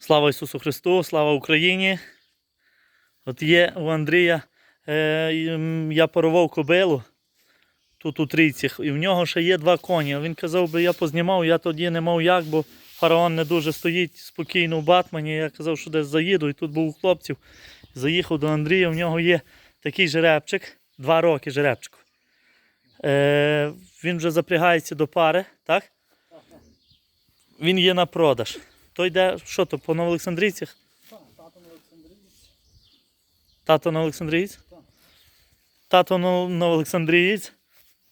Слава Ісусу Христу, слава Україні. От є у Андрія, е, я порвав кобилу тут у трійцях, і в нього ще є два коні. Він казав би, я познімав, я тоді не мав як, бо фараон не дуже стоїть спокійно в Батмані. Я казав, що десь заїду, і тут був у хлопців. Заїхав до Андрія, в нього є такий жеребчик, два роки жеребчику. Е, він вже запрягається до пари, так? Він є на продаж. То йде, що то, по Новоолександрійцях? Так, тато на Олександрійці. Тато Новоолександрієць? Так. Тато Нов- Новоолександрієць.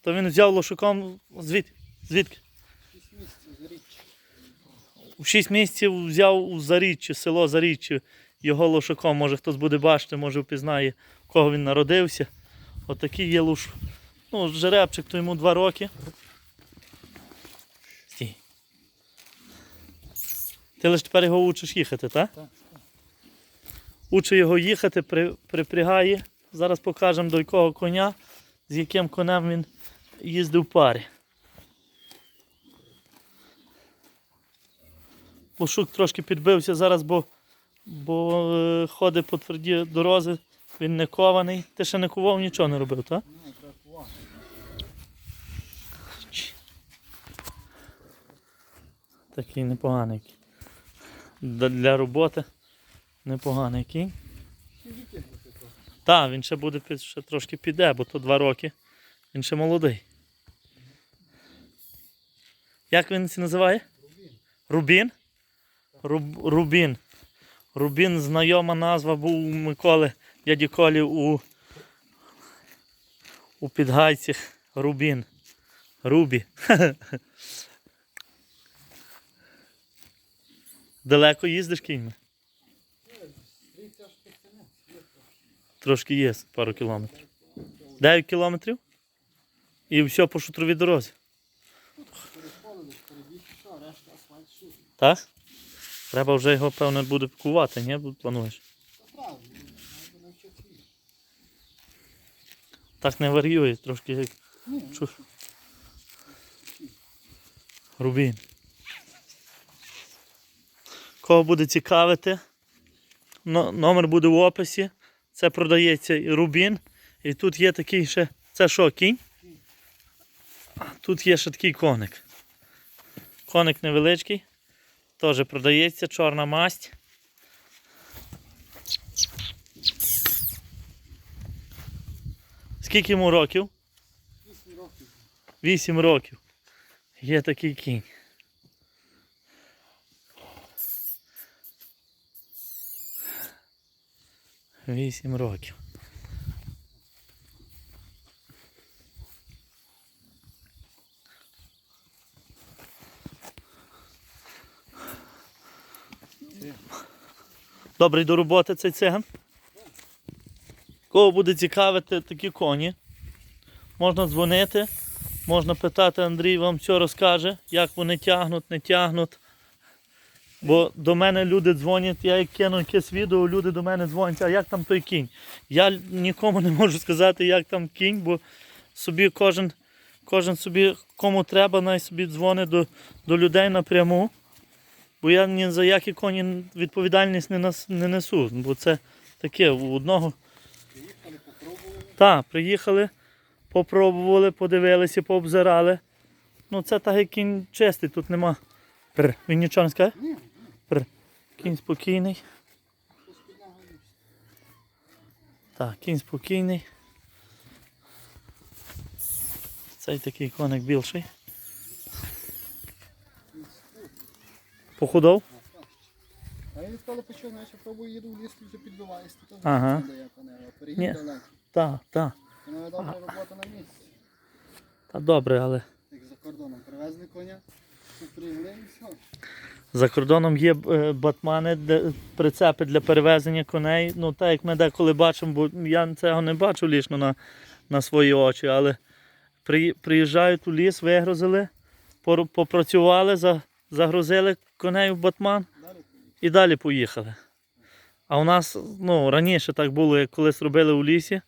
То він взяв лошуком звід, звідки? Шість місяців за річ. У 6 місяців взяв у Заріччі, село Заріччі, його лошаком. Може хтось буде бачити, може впізнає, кого він народився. Отакий є луш. Ну, жеребчик, то йому 2 роки. Ти лише тепер його учиш їхати, так? Так. Учи його їхати, при, припрягає. Зараз покажемо до якого коня, з яким конем він їздив парі. Лошук трошки підбився зараз, бо, бо е, ходить по твердій дорозі, він не кований. Ти ще не кував, нічого не робив, так? Треба. Такий непоганий. Для роботи непоганий кінь. Так, він ще буде ще трошки піде, бо то два роки. Він ще молодий. Як він це називає? Рубін. Рубін? Руб, Рубін. Рубін знайома назва був у Миколи дяді Колі у, у Підгайцях. Рубін. Рубі. Далеко їздиш кіньми? Трошки є, пару кілометрів. 9 кілометрів? І все по шутровій дорозі. Так? Треба вже його, певно, буде кувати, ні? Плануєш. Так не варіює, трошки як Рубін. Кого буде цікавити, номер буде в описі. Це продається і Рубін. І тут є такий ще. Це що, кінь? Тут є ще такий коник. Коник невеличкий. Теж продається, чорна масть. Скільки йому років? вісім років. 8 років. Є такий кінь. Вісім років. Добрий до роботи цей циган. Кого буде цікавити такі коні, можна дзвонити. Можна питати, Андрій вам все розкаже, як вони тягнуть, не тягнуть. Бо до мене люди дзвонять, я кину якесь відео, люди до мене дзвонять, а як там той кінь? Я нікому не можу сказати, як там кінь, бо собі кожен, кожен собі кому треба, най собі дзвонить до, до людей напряму. Бо я ні за які коні відповідальність не, нас, не несу. Бо це таке у одного. Приїхали, попробували. Так, приїхали, попробували, подивилися, пообзирали. Ну це так як кінь чистий, тут нема. Пр. Він нічого не скаже? Ні, Пр. Кінь спокійний. Так, кінь спокійний. Цей такий коник більший. Похудов? А я відколи почав, наче пробую їду в ліс, вже підбиваюся. то Ага. не. Так, так. Це добра робота на місці. Та добре, але Як за кордоном привезли коня. За кордоном є е, батмани, прицепи для перевезення коней. Ну, так як ми деколи бачимо, бо я цього не бачу лічно на, на свої очі, але при, приїжджають у ліс, вигрузили, попрацювали, за, загрузили коней в батман і далі поїхали. А у нас ну, раніше так було, як колись робили у лісі.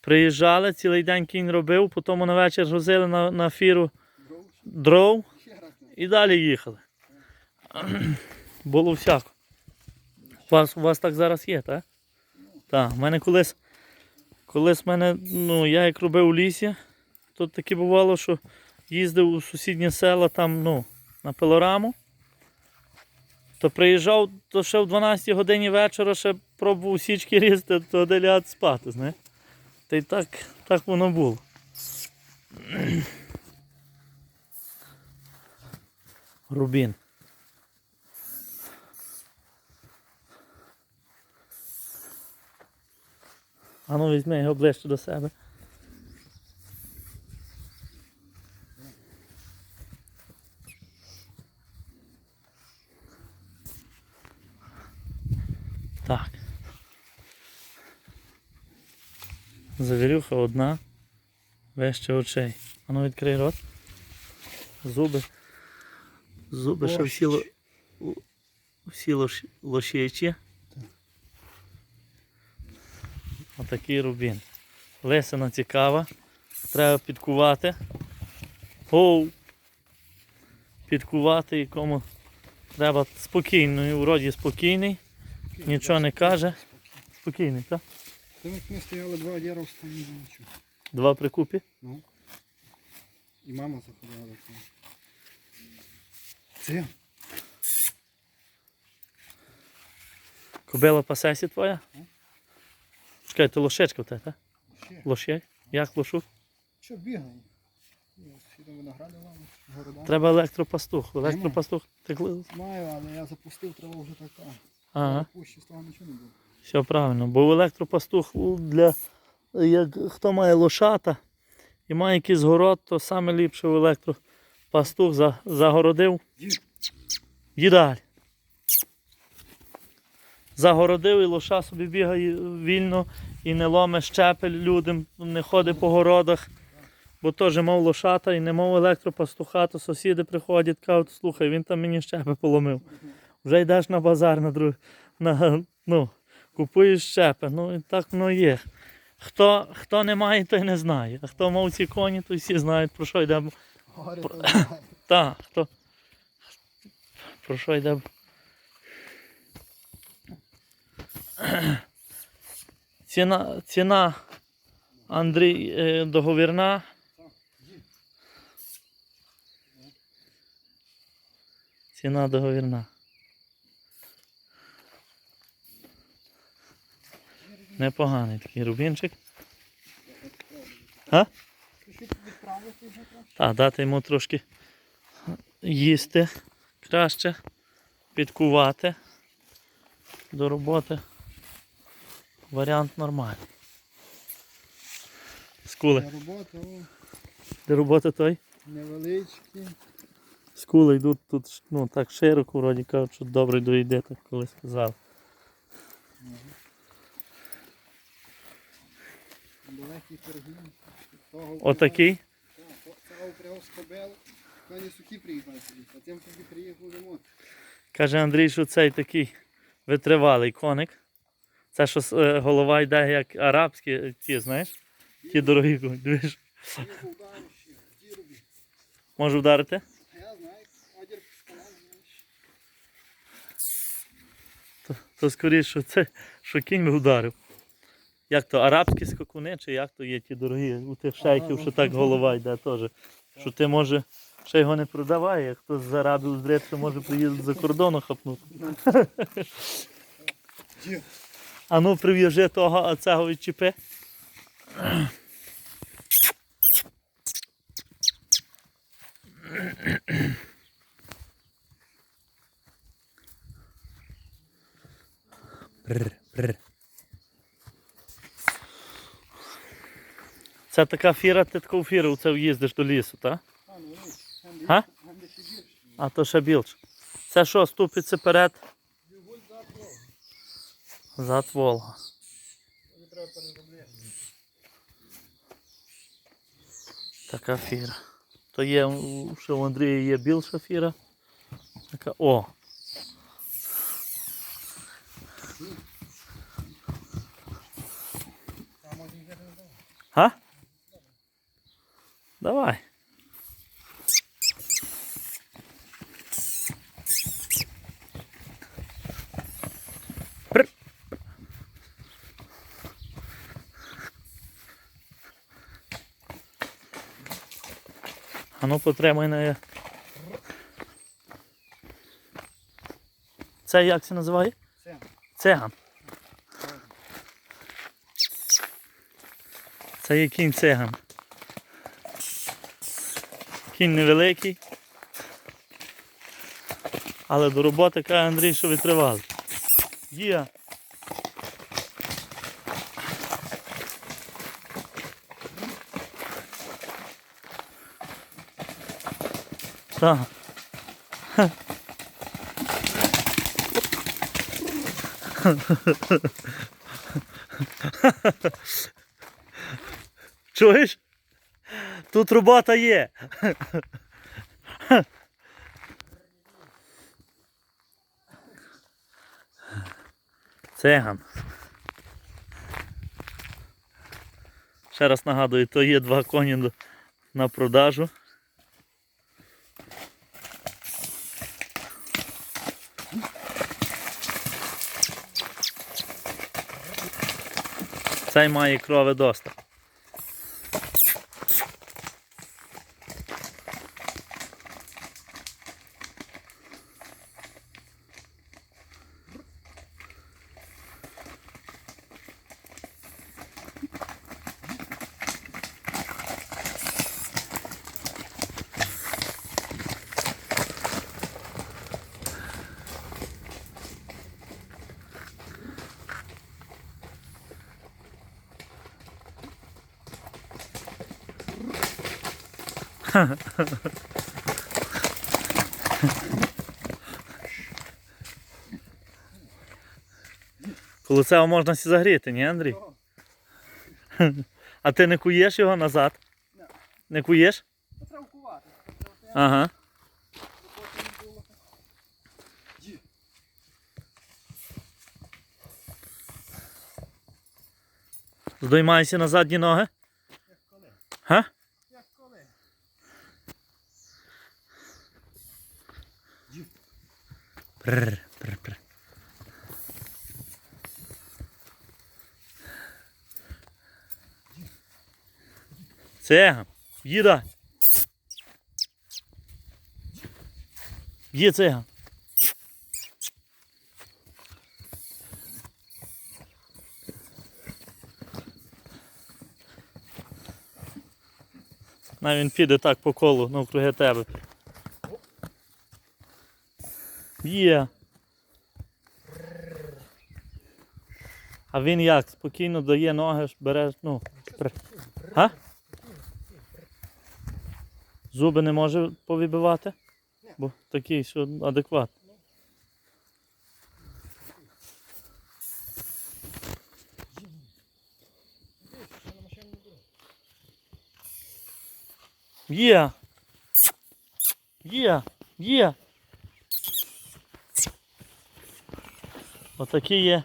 Приїжджали, цілий день кінь робив, потім на вечір грузили на, на фіру Дров, і далі їхали. Було всяко. У вас, у вас так зараз є, так? Так, в мене колись, колись мене, ну, я як робив у лісі, то таке бувало, що їздив у сусідні села там, ну, на пилораму, то приїжджав, то ще в 12 годині вечора ще пробував січки різати, то де спати, знаєш. Та й так, так воно було. Рубін. А ну візьми його ближче до себе. Так. Завірюха одна. Вище очей. А ну відкрий рот. Зуби. Зуби ще всі, всі лош- лошечі. Отакий рубін. Лисина цікава. Треба підкувати. Оу. Підкувати, якому треба спокійний, вроді спокійний, нічого не каже. Спокійний, так? Там як ми стояли два діра в стані, нічого. Два прикупі. Ну. І мама заходила до цього. Це? Кобила пасесі твоя? Чекай, то лошечка в тебе, так? Ще. Лошек? Як лошу? Що бігає? Треба електропастух. Електропастух. Ти... Маю, але я запустив, треба вже така. Ага, Пущі з того нічого не буде. все правильно. Бо електропастух для як хто має лошата і має якийсь город, то саме ліпше в електропастух за, загородив. Їдаль. Загородив і лоша собі бігає вільно і не ломе щепель людям, не ходить по городах. Бо теж мав лошата і не мав електропастуха, то сусіди приходять, кажуть, слухай, він там мені щепи поломив. Вже йдеш на базар на друг... на, ну, купуєш щепи. Ну і так воно є. Хто, хто не має, той не знає. А хто мав ці коні, то всі знають, про що йде. Знає. Так, хто. Про що йде? Ціна, ціна Андрій е, договірна. Ціна договірна. Непоганий такий рубінчик. А? Пишіть відправити вже краще. Так, дати йому трошки їсти краще, підкувати до роботи. Варіант нормальний. Скули. Для роботи, о, Для роботи той. невеличкі. Скули йдуть тут ну, так широко, вроді кажуть, що добре доїде, так коли сказав. Далекі пироги. Отакий. Коні приїхали сюди, а тим приїхав. Каже Андрій, що цей такий витривалий коник. Це що е, голова йде як арабські, ті, знаєш? Ті дорогі коні. Дивиш, ударив. Може вдарити? Я знаю, одір. То, то скоріше, що це, що кінь би вдарив. Як то арабські скакуни, чи як то є ті дорогі у тих шейхів, що так голова йде теж. Що ти може ще його не продаває, як хтось з арабів здриться, може приїздити за кордону хапнути. А ну прив'яжи того, а цього відчіпи. Бррр, бррр. Це така фіра, ти таку фіру це в'їздиш до лісу, так? А. А то ще більше. Це що, ступиться перед? Переробляти. Така фіра. То є, що у Андрія є більша фіра. Така, о! Там Давай. А ну потримай на. Це як це називає? Цеган. Цеган. Це є кінь цеган. Кінь невеликий. Але до роботи каже Андрій, що витривали. Є. Так. Чуєш? Тут робота є. Циган. Ще раз нагадую, то є два коні на продажу. Цей має крови доста. Цього можна сі загріти, ні, Андрій? А ти не куєш його назад? Не. Куєш? Треба кувати. Ага. Здоймайся на задні ноги. Як коли? Га? Як коли? Прр, прр, прр. Циган, їда. Є циган. На він піде так по колу навкруги тебе. Є. А він як? Спокійно дає ноги, бере, ну. А? Зуби не може повибивати? Бо такий, що було? Є. Є. Є. Отакі є.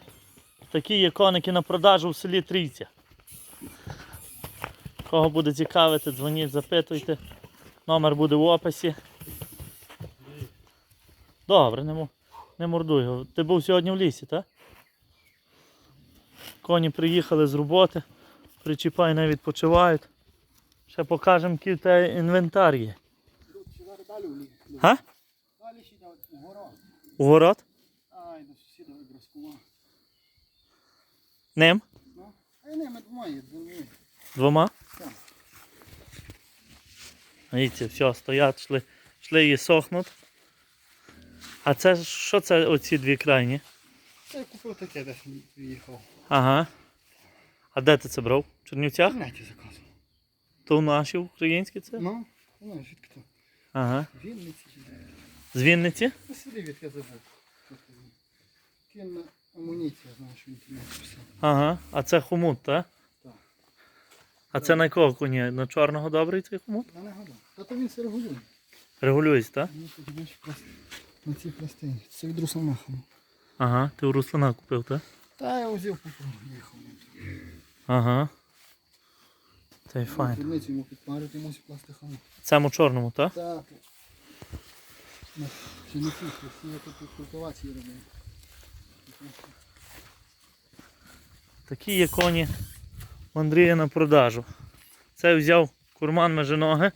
Такі є коники на продажу в селі Трійця. Кого буде цікавити, дзвоніть, запитуйте. Номер буде в описі. Добре, не, не мордуй його. Ти був сьогодні в лісі, так? Коні приїхали з роботи, причіпай не відпочивають. Ще покажемо, який в тебе інвентар є. Ще зараз Ним? Ну, а не, ми двоє, двоє. Двома? Так. Дивіться, все, стоять, шли, шли і сохнуть. А це що це оці дві крайні? Це я купив таке, десь приїхав. Ага. А де ти це брав? В Чернівцях? Неті заказував. То наші українські це? Ну, ну, звідки то? Ага. Вінниці? З Вінниці? Сюди від я забув. Кінна амуніція, знаєш, в інтернеті писав. Ага. А це хомут, так? Так. А це на якого коні? На чорного добрий цей хомут? Я не. Та то він все регулює. Регулюється, так? Ну, тут бачиш на цій пластині. Це від Русамаха. Ага. Ти у Руслана купив, так? Та я узяв попробую, їхав. Ага. Це файн. Турницю йому підпарити, мусить класти хаму. Цьому чорному, так? Так. На Черниці, всі я тут культивації робив. Такі є коні у Андрія на продажу. Це взяв курман меженоги.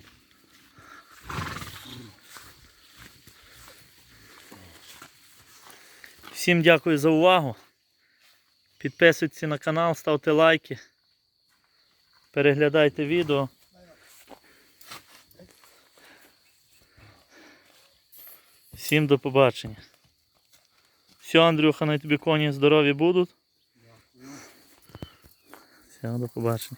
Всім дякую за увагу. Підписуйтесь на канал, ставте лайки, переглядайте відео. Всім до побачення. Все, Андрюха, на тобі коні здорові будуть. Все, до побачення.